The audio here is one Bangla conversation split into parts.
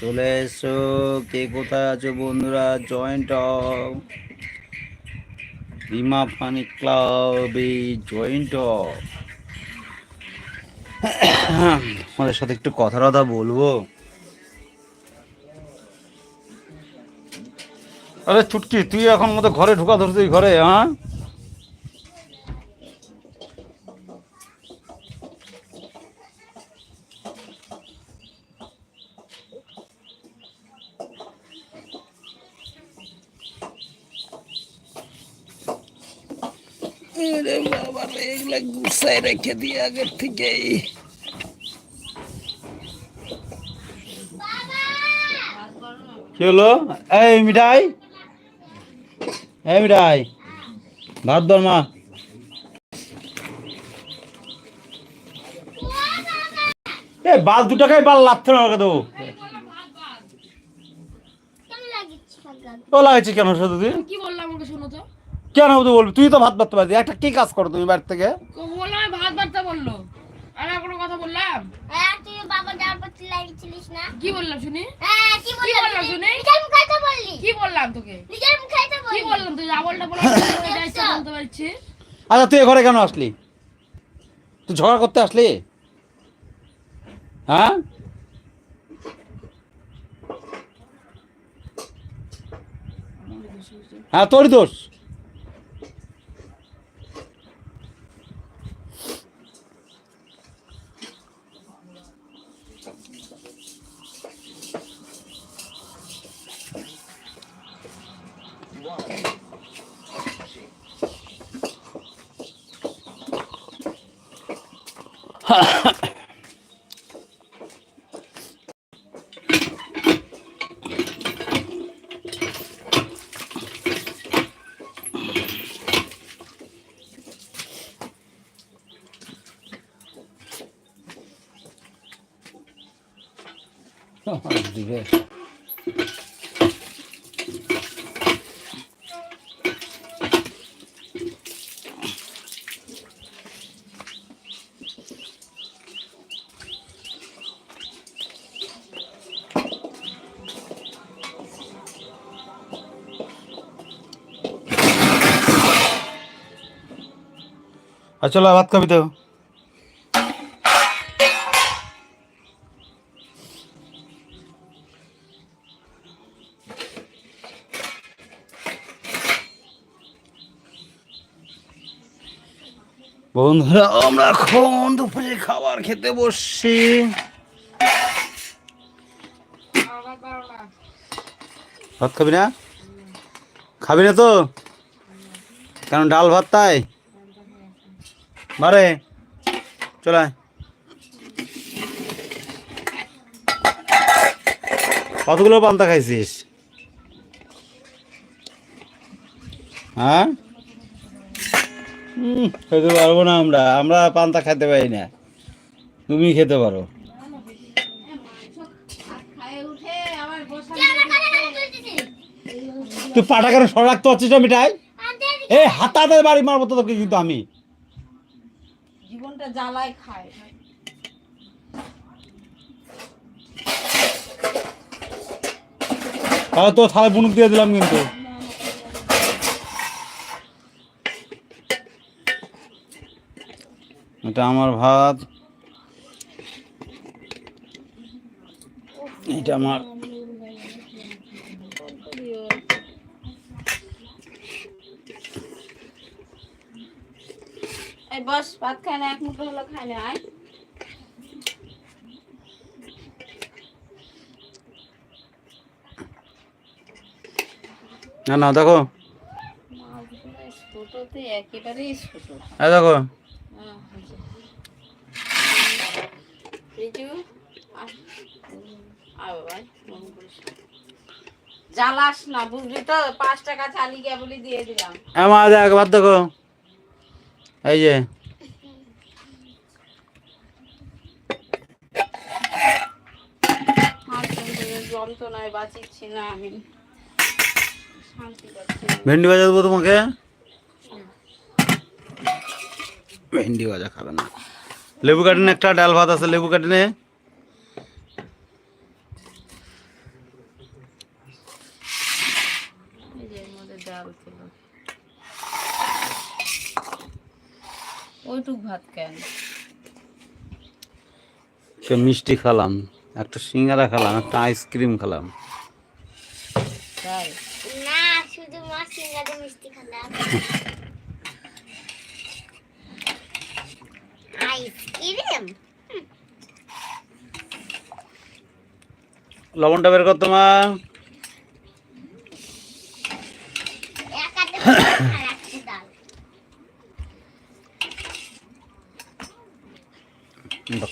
চলে এসো। কে কোথায় আছো বন্ধুরা? জয়েন্ট রিমা ফানি ক্লাবে জয়েন্ট আমাদের সাথে একটু কথা টথা বলব? আরে চুটকি, তুই এখন মতো ঘরে ঢুকা ধরছিস ঘরে হ্যাঁ? বাবা রে এগুলা গুছাই রেখে দিয়ে আগের থেকেই। কি হলো? এই মিঠাই। এই মিঠাই। ভাত ধর মা। এ বাল দুটাকাই বাল লাগছে না ওকে দেবো ও লাগছে কেন শুধু তুই কি বললাম ওকে শোনো তো। কেন তুই বলবি? তুই তো ভাত ভাত পারবি। একটা কি কাজ করো তুমি বাড়ি থেকে? বললাম ভাত বার্তা বলল। আমি আর কোনো কথা বললাম? হ্যাঁ, তুই বাবা যাওয়ার পর চিল্লাইছিলিস না? কি বললাম শুনি? হ্যাঁ, কি বললাম বললাম তুই? শুনি? নিজের মুখে তো বললি। কি বললাম তোকে? নিজের মুখে তো কি বললাম তুই আবলটা বললাম যা বলতে পারছি। আচ্ছা তুই এ ঘরে কেন আসলি? তুই ঝগড়া করতে আসলি? হ্যাঁ? হ্যাঁ তোরই দোষ। দিবে আর চলো ভাত খাবি তো। বন্ধুরা, আমরা এখন দুপুরে খাবার খেতে বসছি। ভাত খাবি না? খাবি না তো? কেন, ডাল ভাত তাই? মারে, চলে। কতগুলো পান্তা খাইছিস? হ্যাঁ? খেতে পারব না আমরা। আমরা পান্তা খেতে পারি না। তুমি খেতে পারো। তুই পাটা কেন সর রাখতে পারছিস না মিঠাই? এই হাতাতে বাড়ি মারবো তো তোকে কিন্তু আমি। জীবনটা জ্বালায় খায়। তাহলে তো থালে বুনুক দিয়ে দিলাম কিন্তু। এটা আমার ভাত। এটা আমার বস ভাত খায় না এক মুঠো হলো খায় না আয়। না না দেখো। দেখো হ্যাঁ, হয়েছে। রিজু, আয়। আয় বাবা, মন করিস না। জ্বালাস না বুঝলি তো? পাঁচ টাকা চালি গিয়া বলি দিয়ে দিলাম। মা দেখ এই যে। যন্ত্রণায় বাঁচিচ্ছি না আমি। ভেন্ডি ভাজা দেবো তোমাকে? ভেন্ডি ভাজা খাবে না। লেবু কাটিনে একটা ডাল ভাত আছে লেবু কাটিনে মিষ্টি খেলাম একটা সিঙ্গারা খেলাম একটা আইসক্রিম খেলাম। না শুধু মা সিঙ্গারা মিষ্টি খেলাম আইসক্রিম লবণটা বের কর তোমার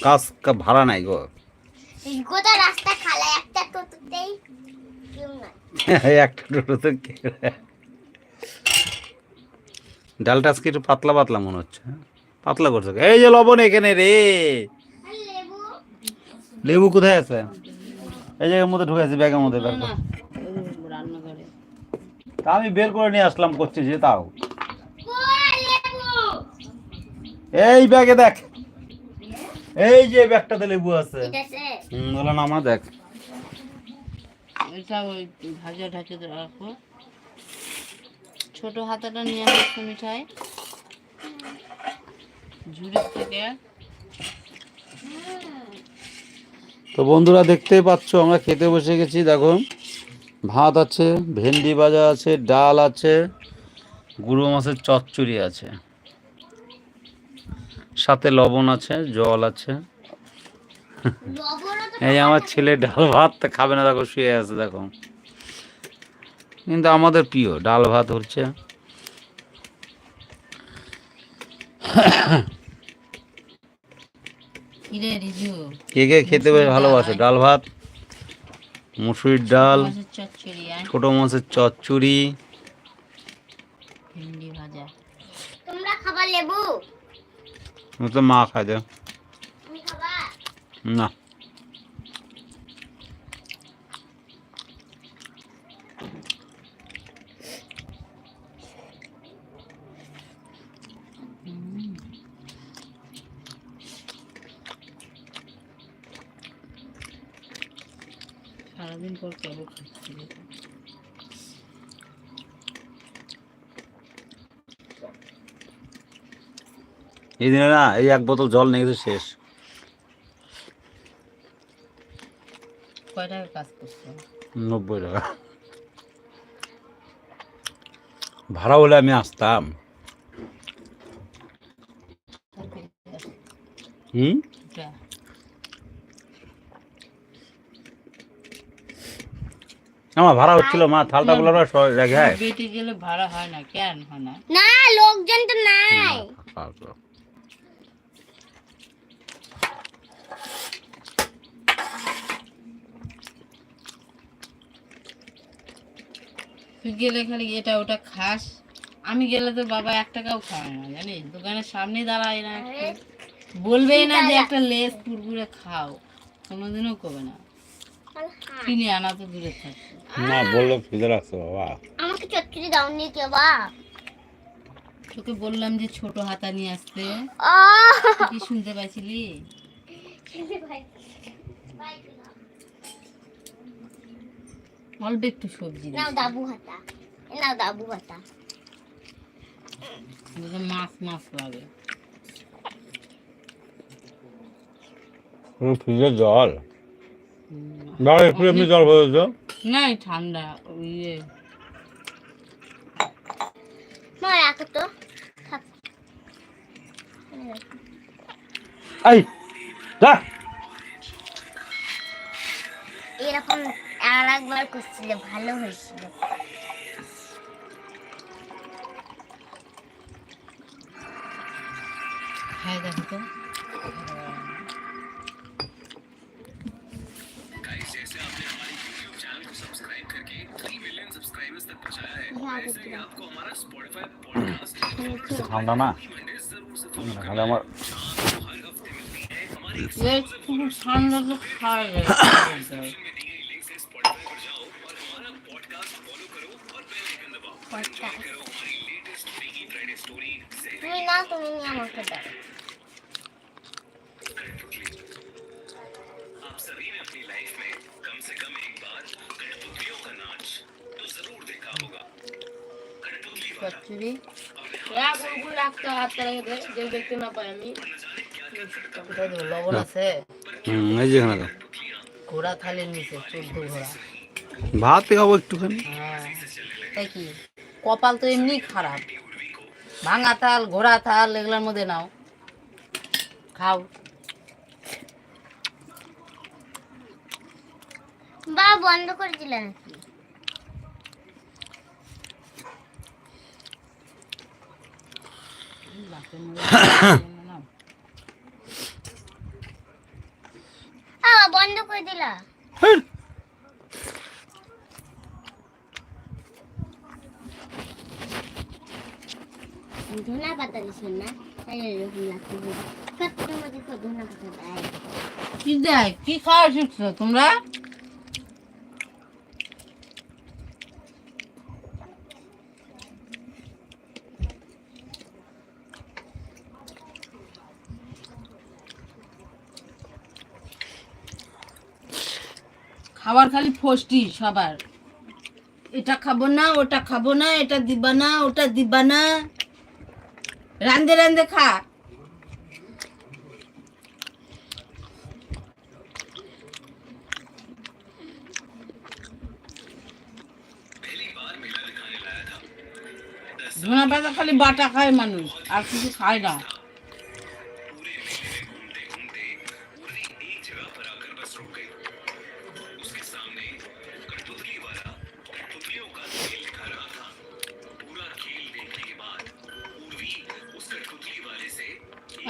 কাজ ভাড়া নাই গো। গোটা রাস্তা খালা একটা টোটোতেই ডালটা আজকে একটু পাতলা পাতলা মনে হচ্ছে হ্যাঁ? পাতলা করছে এই যে লবণ এখানে রে। লেবু কোথায় আছে? এই জায়গার মধ্যে ঢুকেছে ব্যাগের মধ্যে তা আমি বের করে নিয়ে আসলাম, করছি যে তাও। এই ব্যাগে দেখ। এই যে ব্যাগটাতে লেবু আছে। নামা দেখ। ছোট হাতাটা নিয়ে আসছো মিঠাই। তো বন্ধুরা দেখতেই পাচ্ছ, আমরা খেতে বসে গেছি। দেখো, ভাত আছে, ভেন্ডি ভাজা আছে, ডাল আছে, গুঁড়ো মাছের চচ্চড়ি আছে। সাথে লবণ আছে, জল আছে। এই আমার ছেলে ডাল ভাত খাবে না, দেখো শুয়ে আছে, দেখো। কিন্তু আমাদের প্রিয়, ডাল ভাত হচ্ছে কিরে রিজু কে কে খেতে বেশ ভালোবাসে? ডাল ভাত মুসুরির ডাল ছোট মাছের চচ্চড়ি তোমরা খাবার লেবু? তো মা খায় না। সারাদিন পর কেবল খাচ্ছি। এই দিনে না এই এক বোতল জল নিয়ে গেছে শেষ। কয় টাকা কাজ করছ? নব্বই টাকা। ভাড়া হলে আমি আসতাম। হুম এটা আমার ভাড়া হচ্ছিল মা থালটা বলে রেখে হ্যাঁ বেটে গেলে ভাড়া হয় না কেন হয় না? না লোকজন তো নাই। তুই গেলে খালি এটা ওটা খাস। আমি গেলে তো বাবা এক টাকাও খায় না জানিস? দোকানের সামনে দাঁড়ায় না। বলবেই না যে একটা লেস কুরকুরে খাও কোনোদিনও কবে না। কিনে আনা তো দূরে না বলল রাখছে বাবা। আমাকে চচ্চড়ি দাওনি কে বা? তোকে বললাম যে ছোট হাতা নিয়ে আসতে। কি শুনতে পাইছিলি? অল্প একটু সবজি নাও দাবু হাতা। নাও দাবু হাতা। মাছ মাছ লাগে। ফ্রিজে জল। বাবা একটু এমনি জল ভরেছ না এই ঠান্ডা ইয়ে। মা রাখো তো। থাক। এই যা। এরকম আর একবার করছিল ভালো হয়েছিল। হ্যাঁ দেখো তো। ঠান্ডা না তাহলে আমার এ খুব ঠান্ডা তো খাওয়া যায় তুমি যে দেখতে না পাই আমি। লবণ আছে? হুম এই যে এখানে ঘোড়া থালির নিচে চোদ্দ ঘোড়া। ভাত খাব একটুখানি। হ্যাঁ তাই কি? কপাল তো এমনি খারাপ। ভাঙা থাল ঘোড়া থাল এগুলোর মধ্যে নাও। খাও। বা বন্ধ করে দিলে বন্ধ করে দিলা। ধনা পাতা দিছেন না? কি দেয়? কি খাওয়া শিখছো তোমরা? খাবার খালি ফষ্টি সবার। এটা খাব না, ওটা খাব না, এটা দিবা না, ওটা দিবা না। রান্ধে রান্ধে খা। ধনা পাতা খালি বাটা খায় মানুষ, আর কিছু খায় না।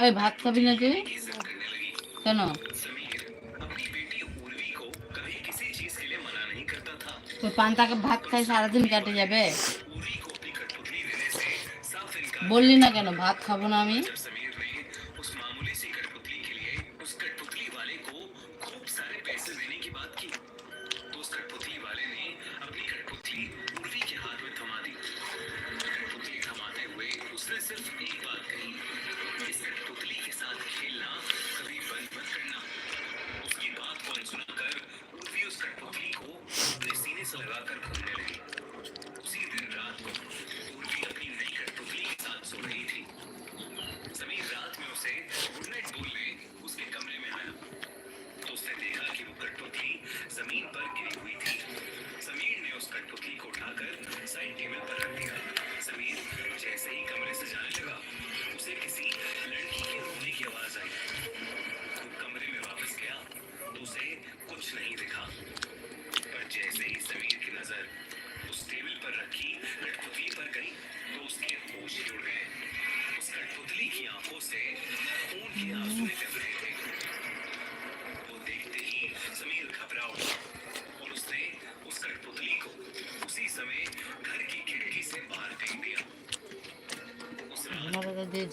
ওই ভাত খাবি না তুই কেন তোর পান্তাকে ভাত খাই সারাদিন কেটে যাবে বললি না কেন ভাত খাব না আমি लगाकर घूमने लगी। उसी दिन रात को अपनी नई कठपुतली के साथ सो रही थी। समीर रात में उसे गुड नाइट बोली। পাতা দিয়ে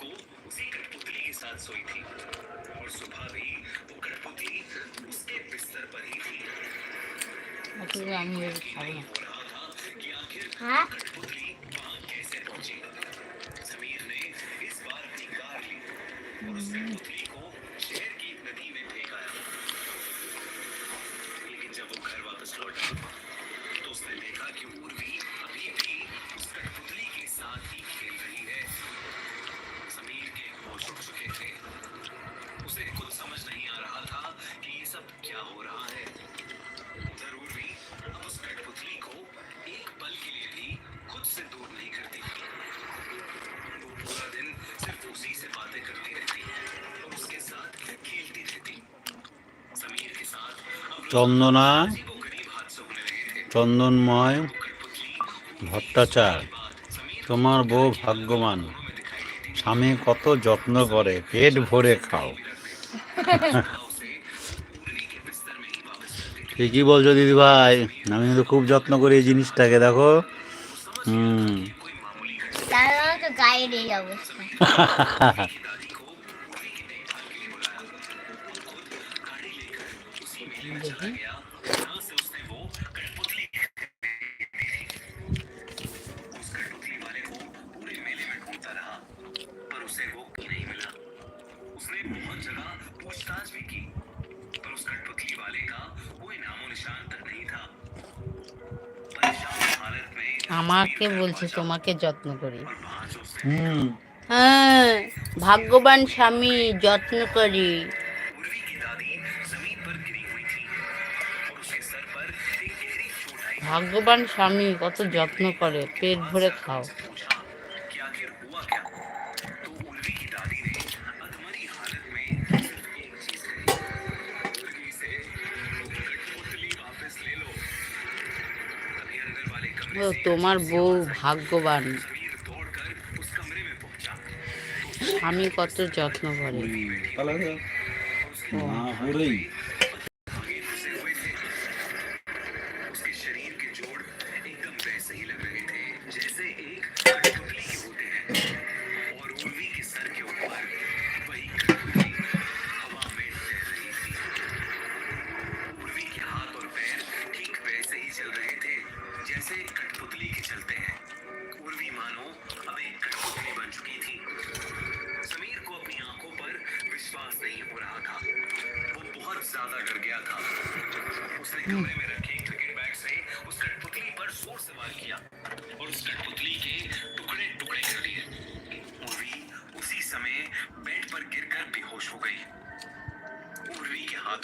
অতএব আমি এর খাব না হ্যাঁ চন্দনা চন্দনময় ভট্টাচার তোমার বউ ভাগ্যবান। স্বামী কত যত্ন করে পেট ভরে খাও। ঠিকই বলছো দিদি ভাই আমি কিন্তু খুব যত্ন করি এই জিনিসটাকে দেখো। হুম। उसे वो की नहीं मिला। उसने बहुत जगह पूछताछ भी की पर उस कठपुतली वाले का कोई नामो निशान तक नहीं था। আমাকে বলছে তোমাকে যত্ন করি হ্যাঁ ভাগ্যবান স্বামী যত্ন করি ভাগ্যবান স্বামী কত যত্ন করে পেট ভরে খাও ও তোমার বউ ভাগ্যবান। স্বামী কত যত্ন করি।